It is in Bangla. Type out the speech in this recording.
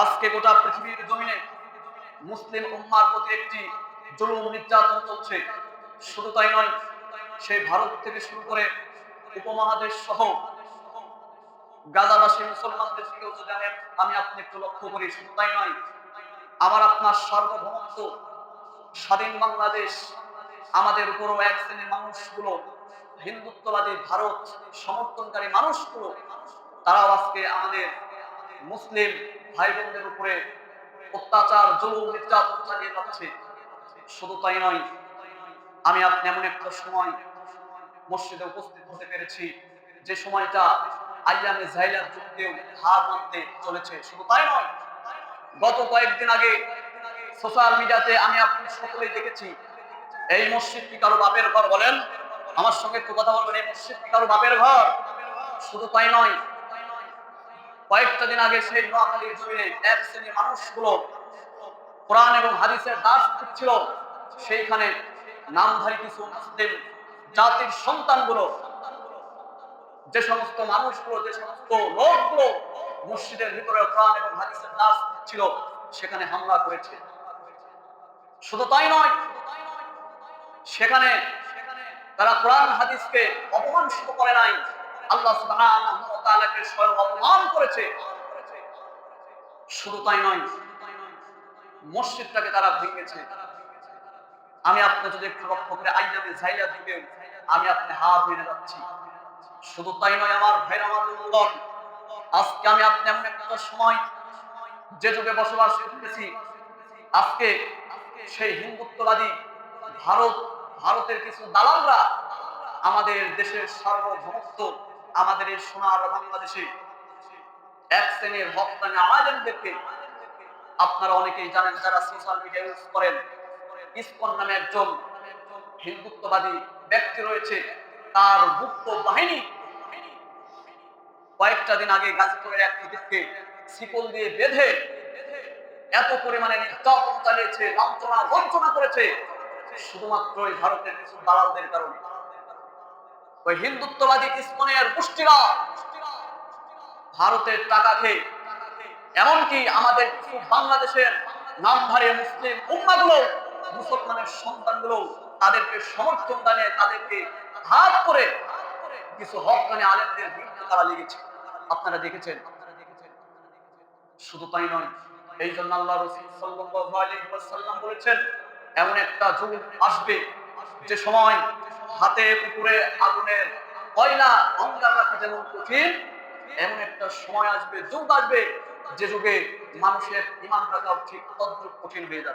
আজকে গোটা পৃথিবীর জমিনে মুসলিম উম্মার প্রতি একটি জুলুম নির্যাতন চলছে। শুধু তাই নয়, সেই ভারত থেকে শুরু করে উপমহাদেশ সহ গাজাবাসী মুসলমানদের দিকেও যদি আমি আমি আপনি একটু লক্ষ্য করি, শুধু তাই নয় আমার আপনার সার্বভৌমত্ব, স্বাধীন বাংলাদেশ, আমাদের উপরও এক শ্রেণির মানুষগুলো, হিন্দুত্ববাদী ভারত, সমর্থনকারী মানুষগুলো, তারাও আজকে আমাদের মুসলিম ভাই বোনদের উপরে অত্যাচার, জুলুম, নির্যাতন চালিয়ে যাচ্ছে। শুধু তাই নয়, আমি আপনি এমন একটা সময় মসজিদে উপস্থিত হতে পেরেছি, যে সময়টা আইয়ামে যুগকেও হার মানতে চলেছে। শুধু তাই নয়, গত কয়েকদিন আগে সোশ্যাল মিডিয়াতে আমি আপনি সকলেই দেখেছি, এই মসজিদটি কারও বাপের ঘর বলেন? আমার সঙ্গে একটু কথা বলবেন, এই মসজিদটি কারও বাপের ঘর? শুধু তাই নয় কয়েকটা দিন আগে সেই নোয়াখালীর জমিনে এক শ্রেণির মানুষগুলো কোরআন এবং হাদিসের দাস ছিল সেইখানে নামধারী কিছু মুসলিম জাতির সন্তানগুলো, যে সমস্ত মানুষগুলো, যে সমস্ত লোকগুলো মসজিদের ভিতরে কোরআন এবং হাদিসের দাস ছিল সেখানে হামলা করেছে। শুধু তাই নয়, সেখানে তারা কোরআন হাদিসকে অপমান শুরু করে নাই। আল্লাহ সুবহানাহু ওয়া তাআলাকে স্বয়ং অপমান করেছে। শুধু তাই নয়, মসজিদটাকে তারা ভেঙেছে। আমি আপনি যদি একটু লক্ষ্য করে আইনামে ঝাইলা দিবেন, আমি আপনি হাত মেনে যাচ্ছি। শুধু তাই নয়, আমার ভাই আমার বন্ধুগণ, আজকে আমি আপনি এমন একটা সময়, যে যুগে বসবাস করতেছি, আজকে সেই হিন্দুত্ববাদী ভারত, ভারতের কিছু দালালরা আমাদের দেশের সার্বভৌমত্ব আমাদের এই সোনার বাংলাদেশে এক শ্রেণির হকানি আলেমদেরকে আপনারা অনেকেই জানেন যারা সোশ্যাল মিডিয়া ইউজ করেন। ইসকন নামে একজন হিন্দুত্ববাদী ব্যক্তি রয়েছে, তার গুপ্ত বাহিনী। কয়েকটা দিন আগে গাজীপুরের এক ব্যক্তিকে শিকল দিয়ে বেঁধে এত পরিমাণে নির্যাতন চালিয়েছে, লাঞ্ছনা বঞ্চনা করেছে। শুধুমাত্র ওই ভারতের কিছু দালালদের কারণে। ওই হিন্দুত্ববাদী ইসকনের গোষ্ঠীরা ভারতের টাকা খেয়ে, এমনকি আমাদের বাংলাদেশের নামধারী মুসলিম উম্মাগুলো, মুসলমানের সন্তানগুলো তাদেরকে সমর্থন জানিয়ে তাদেরকে হাত করে কিছু হকানি আলেমদের বিরুদ্ধে তারা লেগেছে। আপনারা দেখেছেন? শুধু তাই নয়, এই জন্য আল্লাহ রসুল ওয়াসাল্লাম বলেছেন, এমন একটা যুগ আসবে যে সময় হাতে পুকুরে আগুনের কয়লা অঙ্গার রাখা যেমন কঠিন, এমন একটা সময় আসবে, যুগ আসবে, যে যুগে মানুষের ইমান রাখাও ঠিক তদ্রুপ কঠিন হয়ে যাবে।